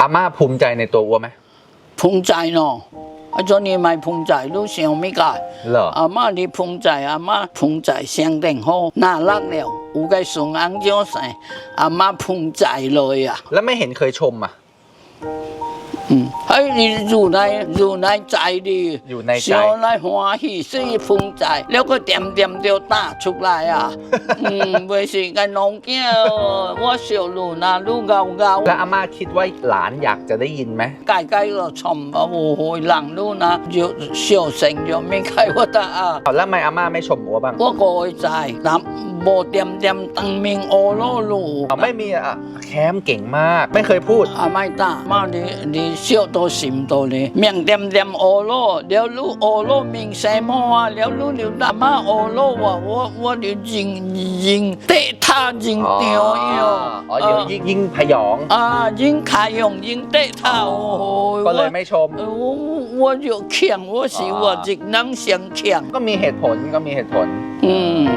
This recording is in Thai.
อาม่าภูมิใจในตัวอัวไหมภูมิใจเนาะอาจารย์นี่ไม่ภูมิใจรู้เสียงไม่กล้าเหรออาม่านี่ภูมิใจอาม่าภูมิใจเสียงเด่งโฮน่ารักแล้วอูไกสูงอังเจียวใส่อาม่าภูมิใจเลยอะ แล้วไม่เห็นเคยชมอะอืม เฮ้ยอยู่ในอยู่ในใจดีอยู่ในใจเสียวในหัวหี่ซี่ฟุงใจ แล้วก็เต็มเต็มเดียวตาชุกลายอะอืมเวสิกันน้องแก้ว่าเสียวลูนาลูกเงาเงาแล้อาม่คิดว่าหลานอยากจะได้ยินไหมใกล้ใกล้เราชมว่าโอ้โหหลังลูนะเยอะเสียวเสงยังไม่ใครว่าตาอะแล้วทำไมอาม่าไม่ชมอัวบ้างว่าโกยใจน้ำโบเตรียมเตรียมตังมิงโอโลลูไม่มีอะแคมเก่งมากไม่เคยพูดอาไม่ตามาดีดี笑到闪到你，命点点我攞，了路我攞命什么啊？了路了大妈我攞啊，我我了认认得他认 อ๋อ 掉 อ๋อเดี๋ยวยิ่งยิ่งพยอง 啊认卡用认得他哦， ก็เลยไม่ชม 我我我就强，我是我职能上强， ก็มีเหตุผลก็มีเหตุผล 嗯。